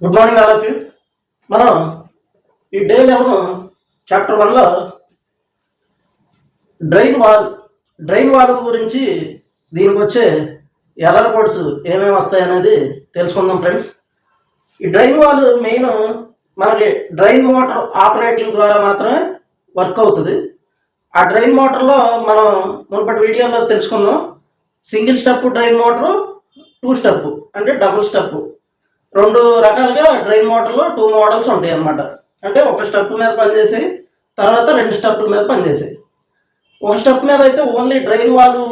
Good morning all of you మనం ఈ day eleven chapter వన్లో డ్రైన్ వాల్ డ్రైన్ వాల్ గురించి దీనికి వచ్చే ఎర్రర్ కోడ్స్ ఏమేమి వస్తాయి అనేది తెలుసుకుందాం ఫ్రెండ్స్ ఈ డ్రైన్ వాల్ మెయిన్ మనకి డ్రైన్ మోటార్ ఆపరేటింగ్ ద్వారా మాత్రమే వర్క్ అవుతుంది. ఆ డ్రైన్ మోటార్లో మనం మునుపటి వీడియోలో తెలుసుకున్నాం single step drain motor two step అంటే డబుల్ స్టెప్ రెండు రకాలుగా డ్రైన్ మోటార్లో టూ మోడల్స్ ఉంటాయి అన్నమాట. అంటే ఒక స్టెప్ మీద పనిచేసి తర్వాత రెండు స్టెప్ల మీద పనిచేసాయి ఒక స్టెప్ మీద అయితే ఓన్లీ డ్రైన్ వాళ్ళు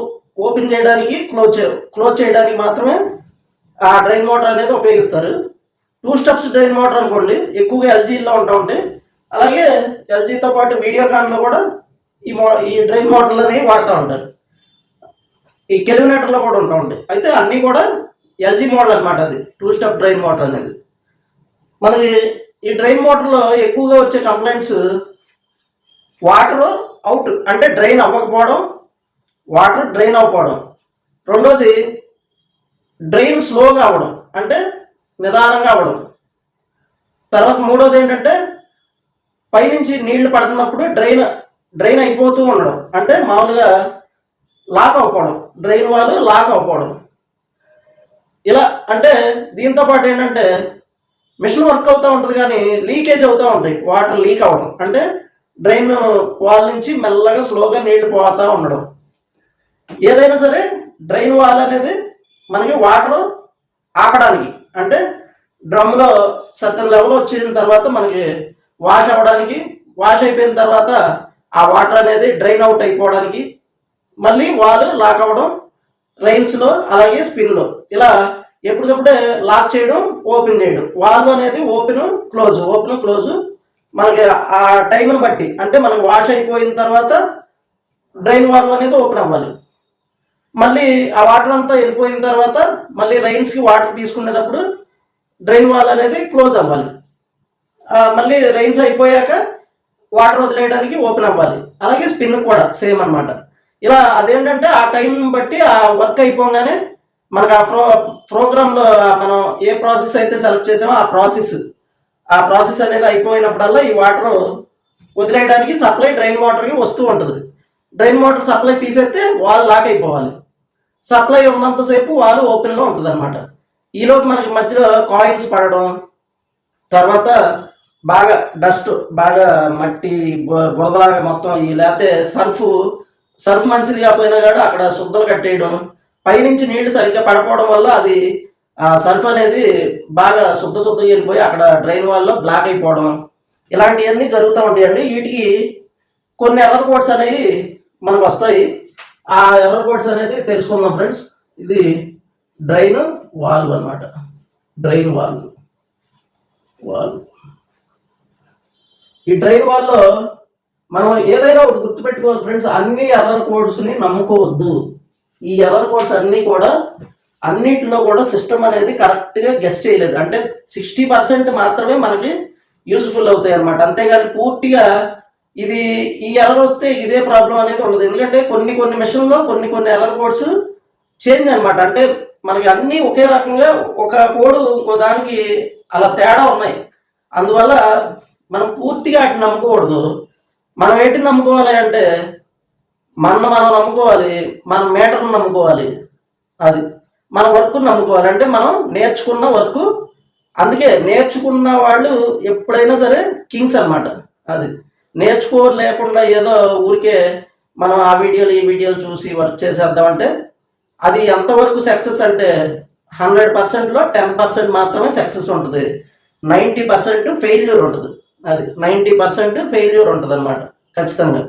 ఓపెన్ చేయడానికి క్లోజ్ చే క్లోజ్ చేయడానికి మాత్రమే ఆ డ్రైన్ మోటార్ అనేది ఉపయోగిస్తారు. టూ స్టెప్స్ డ్రైన్ మోటార్ అనుకోండి ఎక్కువగా ఎల్జీలో ఉంటా ఉంటాయి. అలాగే ఎల్జీతో పాటు వీడియోకాన్లో కూడా ఈ మో ఈ డ్రైన్ మోటార్లు అనేవి వాడుతూ ఉంటారు. ఈ కెలిమినేటర్లో కూడా ఉంటా ఉంటాయి. అయితే అన్నీ కూడా ఎల్జీ మోడల్ అనమాట అది. టూ స్టెప్ డ్రైన్ మోటార్ అనేది. మనకి ఈ డ్రైన్ మోటార్లో ఎక్కువగా వచ్చే కంప్లైంట్స్ వాటర్ అవుట్ అంటే డ్రైన్ అవ్వకపోవడం వాటర్ డ్రైన్ అవ్వకపోవడం. రెండోది డ్రైన్ స్లోగా అవ్వడం అంటే నిదానంగా అవ్వడం. తర్వాత మూడోది ఏంటంటే పైనుంచి నీళ్ళు పడుతున్నప్పుడు డ్రైన్ డ్రైన్ అయిపోతూ ఉండడం. అంటే మామూలుగా లాక్ అవ్వకపోవడం. డ్రైన్ వాళ్ళు లాక్ అవ్వకపోవడం. ఇలా అంటే దీంతో పాటు ఏంటంటే మిషన్ వర్క్ అవుతూ ఉంటుంది కానీ లీకేజ్ అవుతూ ఉంటాయి. వాటర్ లీక్ అవ్వడం. అంటే డ్రైన్ వాల్ నుంచి మెల్లగా స్లోగా నీళ్ళు పోతూ ఉండడం. ఏదైనా సరే డ్రైన్ వాల్ అనేది మనకి వాటర్ ఆపడానికి. అంటే డ్రమ్లో సర్టన్ లెవెల్ వచ్చిన తర్వాత మనకి వాష్ అవ్వడానికి వాష్ అయిపోయిన తర్వాత ఆ వాటర్ అనేది డ్రైన్ అవుట్ అయిపోవడానికి మళ్ళీ వాల్ లాక్ అవ్వడం రైన్స్లో అలాగే స్పిన్లో ఇలా ఎప్పటికప్పుడే లాక్ చేయడం ఓపెన్ చేయడం. వాల్వ్ అనేది ఓపెన్ క్లోజ్. Open close. మనకి ఆ టైంని బట్టి. అంటే మనకి వాష్ అయిపోయిన తర్వాత డ్రైన్ వాల్వ్ అనేది ఓపెన్ అవ్వాలి. మళ్ళీ ఆ వాటర్ అంతా వెళ్ళిపోయిన తర్వాత మళ్ళీ రైన్స్కి వాటర్ తీసుకునేటప్పుడు డ్రైన్ వాల్ అనేది క్లోజ్ అవ్వాలి. మళ్ళీ రైన్స్ అయిపోయాక వాటర్ వదిలేయడానికి ఓపెన్ అవ్వాలి. అలాగే స్పిన్ కూడా సేమ్ అనమాట ఇలా అదేంటంటే ఆ టైం బట్టి ఆ వర్క్ అయిపోగానే మనకు ఆ ప్రో ప్రోగ్రాంలో మనం ఏ ప్రాసెస్ అయితే సెలెక్ట్ చేసామో ఆ ప్రాసెస్ ఆ ప్రాసెస్ అనేది అయిపోయినప్పుడల్లా ఈ వాటర్ వదిలేయడానికి సప్లై డ్రైన్ వాటర్కి వస్తూ ఉంటుంది. డ్రైన్ వాటర్ సప్లై తీసేస్తే వాల్ లాక్ అయిపోవాలి. సప్లై ఉన్నంతసేపు వాల్ ఓపెన్లో ఉంటుంది అనమాట ఈలోపు మనకి మధ్యలో కాయిన్స్ పడడం తర్వాత బాగా డస్ట్ బాగా మట్టి బురదలాగా మొత్తం లేకపోతే సర్ఫ్ సర్ఫ్ మంచిది కాకపోయినా కూడా అక్కడ శుద్ధలు కట్టేయడం పైనుంచి నీళ్ళు సరిగ్గా పడపోవడం వల్ల అది ఆ సర్ఫ్ అనేది బాగా శుద్ధ శుద్ధ వెళ్ళిపోయి అక్కడ డ్రైన్ వాల్లో బ్లాక్ అయిపోవడం ఇలాంటివన్నీ జరుగుతూ ఉంటాయండి. వీటికి కొన్ని ఎర్రర్ కోడ్స్ అనేవి మనకు వస్తాయి. ఆ ఎర్రర్ కోడ్స్ అనేది తెలుసుకుందాం ఫ్రెండ్స్. ఇది డ్రైన్ వాల్వ్ అనమాట డ్రైన్ వాల్వ్. వాల్వ్. ఈ డ్రైన్ వాల్లో మనం ఏదైనా ఒకటి గుర్తుపెట్టుకోవాలి ఫ్రెండ్స్ అన్ని ఎర్రర్ కోడ్స్ని నమ్ముకోవద్దు. ఈ ఎర్రర్ కోడ్స్ అన్నీ కూడా అన్నిటిలో కూడా సిస్టమ్ అనేది కరెక్ట్గా గెస్ట్ చేయలేదు. అంటే సిక్స్టీ పర్సెంట్ మాత్రమే మనకి యూజ్ఫుల్ అవుతాయి అనమాట అంతేగాని పూర్తిగా ఇది ఈ ఎర్రర్ వస్తే ఇదే ప్రాబ్లం అనేది ఉండదు. ఎందుకంటే కొన్ని కొన్ని మిషన్లో కొన్ని కొన్ని ఎర్రర్ కోడ్స్ చేంజ్ అనమాట అంటే మనకి అన్నీ ఒకే రకంగా ఒక కోడ్ ఇంకో దానికి అలా తేడా ఉన్నాయి. అందువల్ల మనం పూర్తిగా వాటిని నమ్ముకోకూడదు మనం ఏంటి నమ్ముకోవాలి అంటే మన మనం నమ్ముకోవాలి మన మేటర్ని నమ్ముకోవాలి. అది మన వర్క్ను నమ్ముకోవాలి. అంటే మనం నేర్చుకున్న వర్క్ అందుకే నేర్చుకున్న వాళ్ళు ఎప్పుడైనా సరే కింగ్స్ అన్నమాట. అది నేర్చుకోలేకుండా ఏదో ఊరికే మనం ఆ వీడియోలు ఈ వీడియోలు చూసి వర్క్ చేసేద్దామంటే అది ఎంతవరకు సక్సెస్ అంటే హండ్రెడ్ పర్సెంట్లో టెన్ పర్సెంట్ మాత్రమే సక్సెస్ ఉంటుంది. నైంటీ పర్సెంట్ ఫెయిల్యూర్ ఉంటుంది. అది నైంటీ పర్సెంట్ ఫెయిల్యూర్ ఉంటుంది అనమాట ఖచ్చితంగా.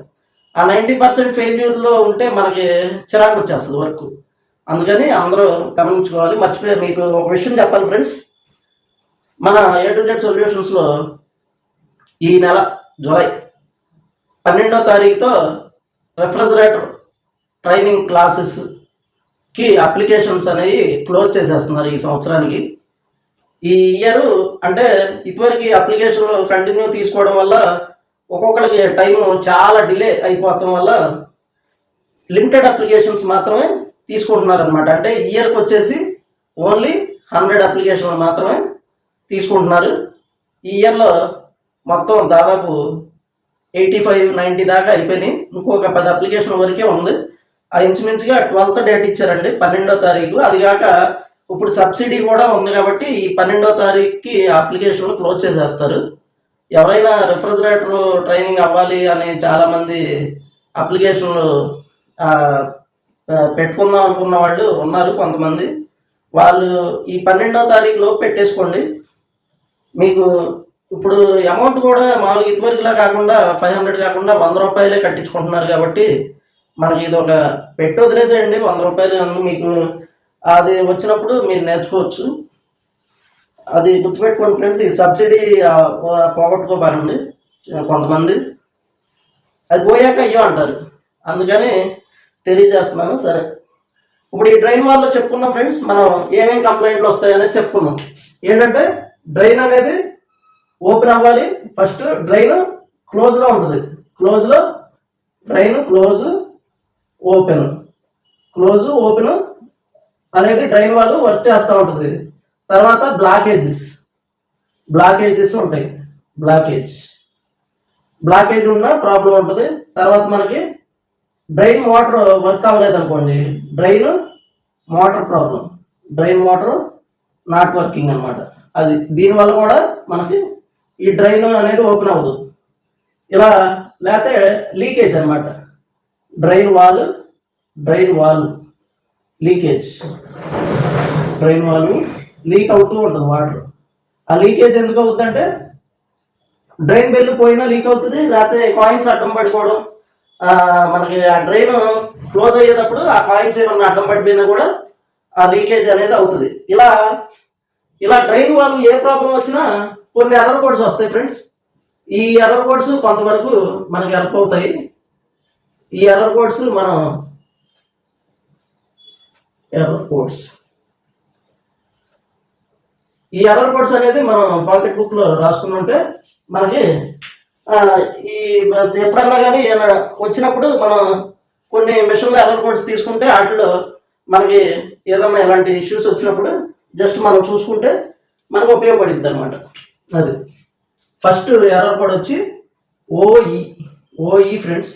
ఆ నైంటీ పర్సెంట్ ఫెయిల్యూర్లో ఉంటే మనకి చిరాకు వచ్చేస్తుంది వర్క్ అందుకని అందరూ గమనించుకోవాలి. మర్చిపోయి మీకు ఒక విషయం చెప్పాలి ఫ్రెండ్స్ మన ఏ టు జెడ్ సొల్యూషన్స్లో ఈ నెల జూలై పన్నెండో తారీఖుతో రెఫ్రిజరేటర్ ట్రైనింగ్ క్లాసెస్కి అప్లికేషన్స్ అనేవి క్లోజ్ చేసేస్తున్నారు ఈ సంవత్సరానికి. ఈ ఇయర్ అంటే ఇదివరకు అప్లికేషన్ కంటిన్యూ తీసుకోవడం వల్ల ఒక్కొక్కరికి టైం చాలా డిలే అయిపోవటం వల్ల లిమిటెడ్ అప్లికేషన్స్ మాత్రమే తీసుకుంటున్నారనమాట అంటే ఇయర్కి వచ్చేసి ఓన్లీ హండ్రెడ్ అప్లికేషన్లు మాత్రమే తీసుకుంటున్నారు. ఈ ఇయర్లో మొత్తం దాదాపు ఎయిటీ ఫైవ్ నైంటీ దాకా అయిపోయినాయి. ఇంకొక పది అప్లికేషన్ వరకే ఉంది. ఆ ఇంచుమించుగా ట్వెల్త్ డేట్ ఇచ్చారండి పన్నెండో తారీఖు. అది కాక ఇప్పుడు సబ్సిడీ కూడా ఉంది కాబట్టి ఈ పన్నెండో తారీఖుకి అప్లికేషన్లు క్లోజ్ చేసేస్తారు. ఎవరైనా రిఫ్రిజిరేటర్ ట్రైనింగ్ అవ్వాలి అని చాలామంది అప్లికేషన్లు పెట్టుకుందాం అనుకున్న వాళ్ళు ఉన్నారు కొంతమంది. వాళ్ళు ఈ పన్నెండో తారీఖులో పెట్టేసుకోండి. మీకు ఇప్పుడు అమౌంట్ కూడా మామూలుగా ఇదివరకులా కాకుండా ఫైవ్ హండ్రెడ్ కాకుండా వంద రూపాయలే కట్టించుకుంటున్నారు కాబట్టి మనకి ఇది ఒక పెట్టి వదిలేసేయండి. వంద రూపాయలు మీకు అది వచ్చినప్పుడు మీరు నేర్చుకోవచ్చు. అది గుర్తుపెట్టుకోండి ఫ్రెండ్స్ ఈ సబ్సిడీ పోగొట్టుకోబారండి కొంతమంది. అది పోయాక అయ్యో అంటారు. అందుకని తెలియజేస్తున్నాను సరే. ఇప్పుడు ఈ డ్రైన్ వాళ్ళు చెప్పుకున్నాం ఫ్రెండ్స్ మనం ఏమేమి కంప్లైంట్లు వస్తాయనేది చెప్పుకున్నాం ఏంటంటే డ్రైన్ అనేది ఓపెన్ అవ్వాలి. ఫస్ట్ డ్రైన్ క్లోజ్లో ఉంటుంది. క్లోజ్లో drain close open. Close open అనేది డ్రైన్ వాళ్ళు వర్క్ చేస్తూ ఉంటుంది తర్వాత బ్లాకేజెస్. బ్లాకేజెస్ ఉంటాయి. బ్లాకేజ్. బ్లాకేజ్ ఉన్న ప్రాబ్లం ఉంటుంది. తర్వాత మనకి డ్రైన్ మోటార్ వర్క్ అవ్వలేదు అనుకోండి. Drain motor problem. Drain motor not working అనమాట అది దీనివల్ల కూడా మనకి ఈ డ్రైన్ అనేది ఓపెన్ అవ్వదు. ఇలా లేకపోతే లీకేజ్ అనమాట drain valve drain valve. Leakage. Drain valve leak అవుతూ ఉంటుంది వాటర్. ఆ లీకేజ్ ఎందుకు అవుతుందంటే డ్రైన్ బెల్ పోయినా లీక్ అవుతుంది లేకపోతే కాయిన్స్ అడ్డం పడిపోవడం. మనకి ఆ డ్రైన్ క్లోజ్ అయ్యేటప్పుడు ఆ కాయిన్స్ ఏమన్నా అడ్డం పడిపోయినా కూడా ఆ లీకేజ్ అనేది అవుతుంది. ఇలా ఇలా డ్రైన్ వాళ్ళు ఏ ప్రాబ్లం వచ్చినా కొన్ని ఎర్రర్ కోడ్స్ వస్తాయి ఫ్రెండ్స్ ఈ ఎర్రర్ కోడ్స్ కొంతవరకు మనకి హెల్ప్ అవుతాయి. ఈ ఎర్రర్ కోడ్స్ మనం ఎర్రర్ కోడ్స్ ఈ ఎర్రర్ కోడ్స్ అనేది మనం పాకెట్ బుక్లో రాసుకుని ఉంటే మనకి ఈ ఎప్పుడన్నా కానీ వచ్చినప్పుడు మనం కొన్ని మిషన్లో ఎర్రర్ కోడ్స్ తీసుకుంటే వాటిలో మనకి ఏదన్నా ఇలాంటి ఇష్యూస్ వచ్చినప్పుడు జస్ట్ మనం చూసుకుంటే మనకు ఉపయోగపడుద్ది అనమాట అది. ఫస్ట్ ఎర్రర్ కోడ్ వచ్చి OE OE friends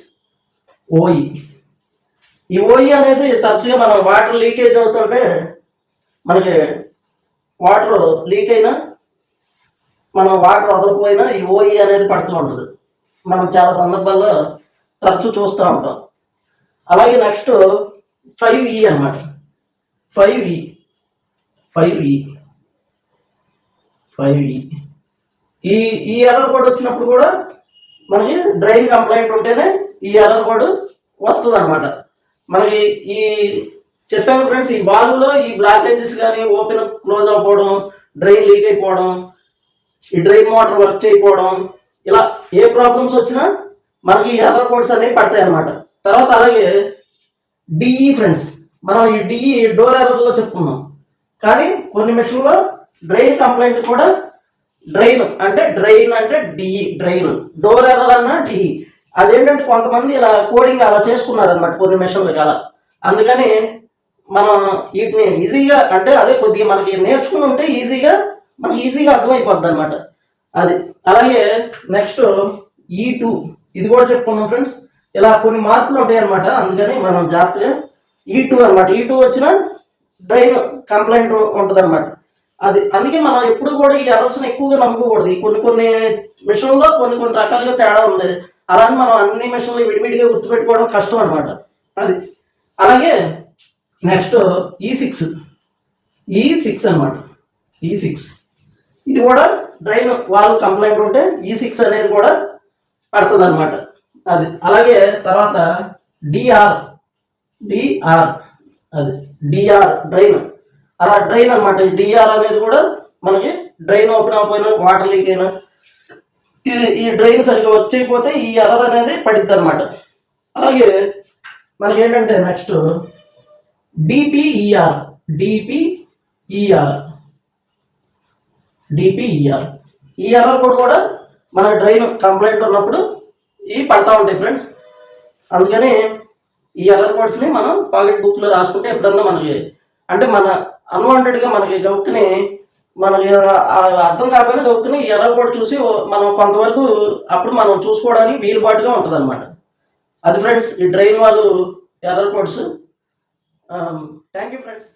OE E ఓయి అనేది తరచుగా మనం వాటర్ లీకేజ్ అవుతుంటే మనకి వాటర్ లీక్ అయినా మనం వాటర్ వదలకపోయినా ఈ ఓయి అనేది పడుతూ ఉంటుంది. మనం చాలా సందర్భాల్లో తరచు చూస్తూ ఉంటాం. అలాగే నెక్స్ట్ ఫైవ్ ఈ అనమాట ఫైవ్ ఈ ఫైవ్ ఈ ఫైవ్ ఈ ఈ ఈ ఎర్రర్ కోడ్ వచ్చినప్పుడు కూడా మనకి డ్రైన్ కంప్లైంట్ ఉంటేనే ఈ ఎర్రర్ కోడ్ వస్తుంది అనమాట మనకి ఈ చెప్పాను ఫ్రెండ్స్ ఈ బాలులో ఈ బ్లాకేజెస్ కానీ ఓపెన్ క్లోజ్ అవ్వడం డ్రైన్ లీక్ అయిపోవడం ఈ డ్రైన్ మోటార్ వర్క్ చేయకపోవడం ఇలా ఏ ప్రాబ్లమ్స్ వచ్చినా మనకి ఎర్ర కోడ్స్ అనేవి పడతాయి అన్నమాట. తర్వాత అలాగే డిఈ ఫ్రెండ్స్ మనం ఈ డిఈ డోర్ ఎర్రర్లో చెప్పుకున్నాం. కానీ కొన్ని మిషన్లో డ్రైన్ కంప్లైంట్ కూడా డ్రైన్ అంటే డ్రైన్ అంటే డిఈ డ్రైన్ డోర్ ఎర్రర్ అన్న డిఈ అదేంటంటే కొంతమంది ఇలా కోడింగ్ అలా చేసుకున్నారు అనమాట కొన్ని మిషన్లకి అలా అందుకని మనం వీటిని ఈజీగా అంటే అదే కొద్దిగా మనకి నేర్చుకుని ఉంటే ఈజీగా మనకి ఈజీగా అర్థమైపోద్ది అనమాట అది. అలాగే నెక్స్ట్ ఈ టూ ఇది కూడా చెప్పుకున్నాం ఫ్రెండ్స్ ఇలా కొన్ని మార్పులు ఉంటాయి అనమాట అందుకని మనం జాగ్రత్తగా e ఈ టూ అనమాట ఈ e టూ వచ్చిన డ్రైన్ కంప్లైంట్ ఉంటుంది అనమాట అది. అందుకే మనం ఎప్పుడు కూడా ఈ ఎర్రర్స్ని ఎక్కువగా నమ్మకూడదు. కొన్ని కొన్ని మిషన్లో కొన్ని కొన్ని రకాలుగా తేడా ఉంది. అలాగే మనం అన్ని మిషన్లు విడివిడిగా గుర్తుపెట్టుకోవడం కష్టం అనమాట అది. అలాగే నెక్స్ట్ ఈ సిక్స్ ఈ సిక్స్ అనమాట ఈ సిక్స్ ఇది కూడా డ్రైన్ వాళ్ళు కంప్లైంట్ ఉంటే e ఈ సిక్స్ అనేది కూడా పడుతుంది అనమాట అది. అలాగే తర్వాత డిఆర్ డిఆర్ అది. DR drain. అలా డ్రైన్ అనమాట డిఆర్ అనేది కూడా మనకి డ్రైన్ ఓపెన్ అవ్వకపోయినా వాటర్ లీక్ అయినా ఇది ఈ డ్రైన్ సరిగ్గా వర్క్ ఈ అలర్ అనేది పడిద్ది అనమాట అలాగే మనకి ఏంటంటే నెక్స్ట్ డిపిఈఆర్ డిపిఈఆర్ డిపిఈఆర్ ఈ ఎర్రర్ కోడ్ కూడా మన డ్రైన్ కంప్లైంట్ ఉన్నప్పుడు ఇవి పడతా ఉంటాయి ఫ్రెండ్స్. అందుకని ఈ ఎర్రర్ కోడ్స్ని మనం పాకెట్ బుక్లో రాసుకుంటే ఎప్పుడన్నా మనకి అంటే మన అన్వాంటెడ్గా మనకి డౌట్ని మనకి అర్థం కాకపోయినా చదువుకుని ఈ కూడా చూసి మనం కొంతవరకు అప్పుడు మనం చూసుకోవడానికి వీలుబాటుగా ఉంటుంది అనమాట అది ఫ్రెండ్స్ ఈ డ్రైన్ వాళ్ళు error codes thank you friends